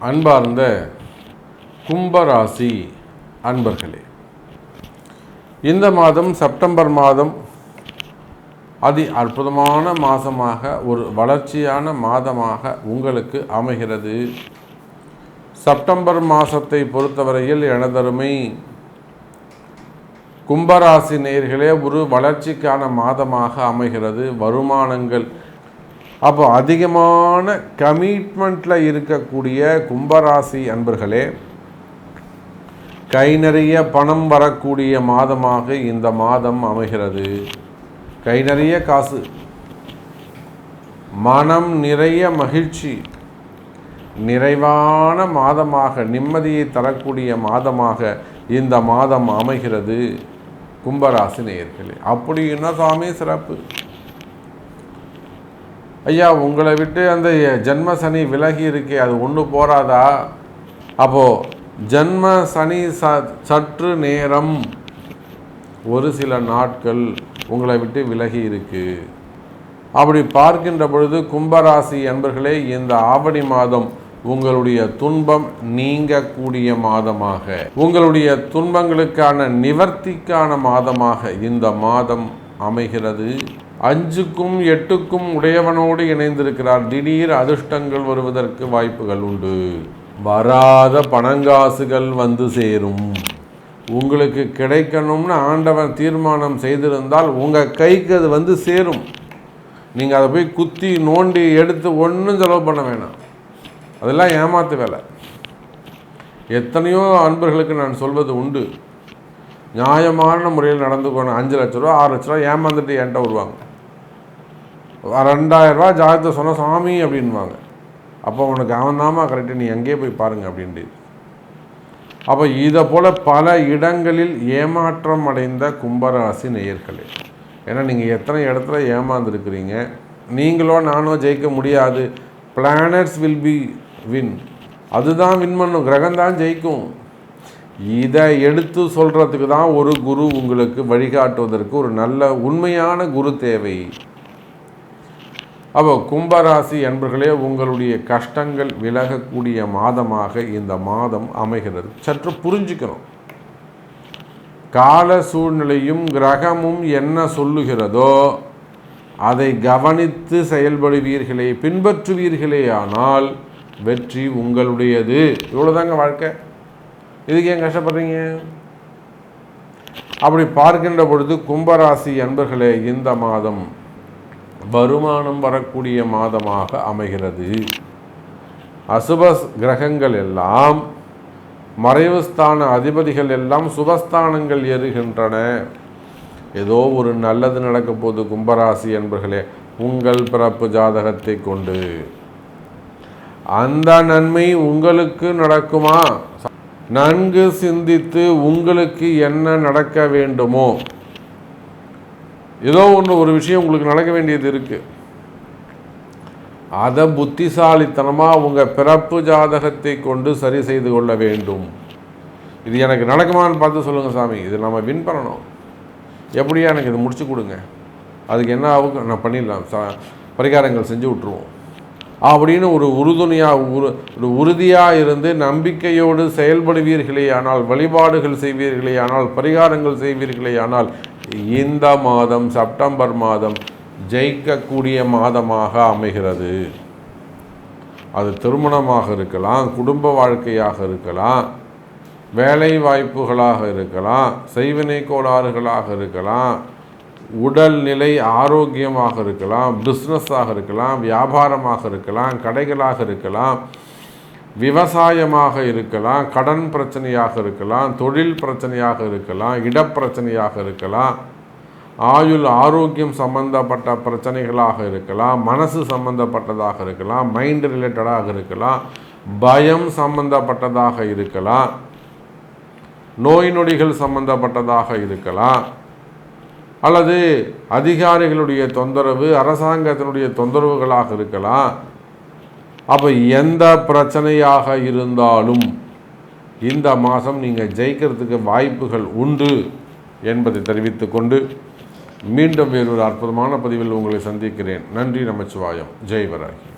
அன்பார்ந்த கும்பராசி அன்பர்களே இந்த மாதம் செப்டம்பர் மாதம் அதி அற்புதமான மாதமாக ஒரு வளர்ச்சியான மாதமாக உங்களுக்கு அமைகிறது. செப்டம்பர் மாதத்தை பொறுத்தவரையில் எனதருமை கும்பராசி நேர்களே ஒரு வளர்ச்சிக்கான மாதமாக அமைகிறது. வருமானங்கள் அப்போ அதிகமான கமிட்மெண்ட்டில் இருக்கக்கூடிய கும்பராசி அன்பர்களே கை நிறைய பணம் வரக்கூடிய மாதமாக இந்த மாதம் அமைகிறது. கை நிறைய காசு. மனம் நிறைய மகிழ்ச்சி. நிறைவான மாதமாக நிம்மதியை தரக்கூடிய மாதமாக இந்த மாதம் அமைகிறது கும்பராசி நேயர்களே. அப்படி என்ன சாமி சிறப்பு? ஐயா உங்களை விட்டு அந்த ஜென்ம சனி விலகி இருக்கே அது ஒன்று போராதா அப்போது ஜென்ம சனி ச சற்று நேரம் ஒரு சில நாட்கள் உங்களை விட்டு விலகி இருக்கு. அப்படி பார்க்கின்ற பொழுது கும்பராசி என்பர்களே இந்த ஆவணி மாதம் உங்களுடைய துன்பம் நீங்கக்கூடிய மாதமாக. உங்களுடைய துன்பங்களுக்கான நிவர்த்திக்கான மாதமாக இந்த மாதம் அமைகிறது. அஞ்சுக்கும் எட்டுக்கும் உடையவனோடு இணைந்திருக்கிறார். திடீர் அதிர்ஷ்டங்கள் வருவதற்கு வாய்ப்புகள் உண்டு. வராத பணங்காசுகள் வந்து சேரும். உங்களுக்கு கிடைக்கணும்னு ஆண்டவன் தீர்மானம் செய்திருந்தால் உங்கள் கைக்கு அது வந்து சேரும். நீங்கள் அதை போய் குத்தி நோண்டி எடுத்து ஒன்றும் செலவு பண்ண வேணாம். அதெல்லாம் ஏமாத்து வேலை. எத்தனையோ அன்பர்களுக்கு நான் சொல்வது உண்டு. நியாயமான முறையில் நடந்து கொண்டு அஞ்சு லட்ச ரூபா ஆறு லட்ச ரூபா ஏமாந்துட்டு என்கிட்ட வருவாங்க. ரெண்டாயிரம் ரூபா ஜாதகத்தை சொன்ன சாமி அப்படின்வாங்க அப்போ உனக்கு அவன் தாமா கரெக்டு நீ எங்கேயே போய் பாருங்க அப்படின்ட்டு. அப்போ இதை போல் பல இடங்களில் ஏமாற்றம் அடைந்த கும்பராசி நேயர்களே ஏன்னா நீங்கள் எத்தனை இடத்துல ஏமாந்துருக்கிறீங்க? நீங்களோ நானோ ஜெயிக்க முடியாது. பிளானட்ஸ் வில் பி வின் அதுதான் வின் பண்ணும். கிரகம் தான் ஜெயிக்கும். இதை எடுத்து சொல்கிறதுக்கு தான் ஒரு குரு உங்களுக்கு வழிகாட்டுவதற்கு ஒரு நல்ல உண்மையான குரு தேவை. அப்போ கும்பராசி அன்பர்களே உங்களுடைய கஷ்டங்கள் விலகக்கூடிய மாதமாக இந்த மாதம் அமைகிறது. சற்று புரிஞ்சுக்கணும். கால சூழ்நிலையும் கிரகமும் என்ன சொல்லுகிறதோ அதை கவனித்து செயல்படுவீர்களே பின்பற்றுவீர்களே ஆனால் வெற்றி உங்களுடையது. இவ்வளோதாங்க வாழ்க்கை. இதுக்கு ஏன் கஷ்டப்படுறீங்க? அப்படி பார்க்கின்ற பொழுது கும்பராசி அன்பர்களே இந்த மாதம் வருமானம் வரக்கூடிய மாதமாக அமைகிறது. அசுப கிரகங்கள் எல்லாம் மறைவு ஸ்தான அதிபதிகள் எல்லாம் சுபஸ்தானங்கள் ஏறுகின்றன. ஏதோ ஒரு நல்லது நடக்க போது கும்பராசி என்பர்களே உங்கள் பிறப்பு ஜாதகத்தை கொண்டு. அந்த நன்மை உங்களுக்கு நடக்குமா? நன்கு சிந்தித்து உங்களுக்கு என்ன நடக்க வேண்டுமோ? ஏதோ ஒன்று ஒரு விஷயம் உங்களுக்கு நடக்க வேண்டியது இருக்குது அதை புத்திசாலித்தனமாக உங்கள் பிறப்பு ஜாதகத்தை கொண்டு சரி செய்து கொள்ள வேண்டும். இது எனக்கு நடக்குமான்னு பார்த்து சொல்லுங்கள் சாமி. இது நம்ம வின் பண்ணணும். எப்படியா எனக்கு இது முடிச்சு கொடுங்க. அதுக்கு என்ன ஆகும்? நான் பண்ணிடலாம். சா பரிகாரங்கள் செஞ்சு விட்ருவோம் அப்படின்னு ஒரு உறுதுணையாக உரு ஒரு உறுதியாக இருந்து நம்பிக்கையோடு செயல்படுவீர்களே ஆனால் வழிபாடுகள் செய்வீர்களே ஆனால் பரிகாரங்கள் செய்வீர்களே ஆனால் இந்த மாதம் செப்டம்பர் மாதம் ஜெயிக்கக்கூடிய மாதமாக அமைகிறது. அது திருமணமாக இருக்கலாம் குடும்ப வாழ்க்கையாக இருக்கலாம் வேலை வாய்ப்புகளாக இருக்கலாம் செய்வினை கோளாறுகளாக இருக்கலாம் உடல்நிலை ஆரோக்கியமாக இருக்கலாம் பிஸ்னஸாக இருக்கலாம் வியாபாரமாக இருக்கலாம் கடைகளாக இருக்கலாம் விவசாயமாக இருக்கலாம் கடன் பிரச்சனையாக இருக்கலாம் தொழில் பிரச்சனையாக இருக்கலாம் இடப்பிரச்சனையாக இருக்கலாம் ஆயுள் ஆரோக்கியம் சம்பந்தப்பட்ட பிரச்சனைகளாக இருக்கலாம் மனசு சம்பந்தப்பட்டதாக இருக்கலாம் மைண்ட் ரிலேட்டடாக இருக்கலாம் பயம் சம்பந்தப்பட்டதாக இருக்கலாம் நோய் நொடிகள் சம்பந்தப்பட்டதாக இருக்கலாம் அல்லது அதிகாரிகளுடைய தொந்தரவு அரசாங்கத்தினுடைய தொந்தரவுகளாக இருக்கலாம் அப்போ எந்த பிரச்சனையாக இருந்தாலும் இந்த மாதம் நீங்கள் ஜெயிக்கிறதுக்கு வாய்ப்புகள் உண்டு என்பதை தெரிவித்துக்கொண்டு மீண்டும் வேறொரு அற்புதமான பதிவில் உங்களை சந்திக்கிறேன். நன்றி நமச்சிவாயம். ஜெய்வராகி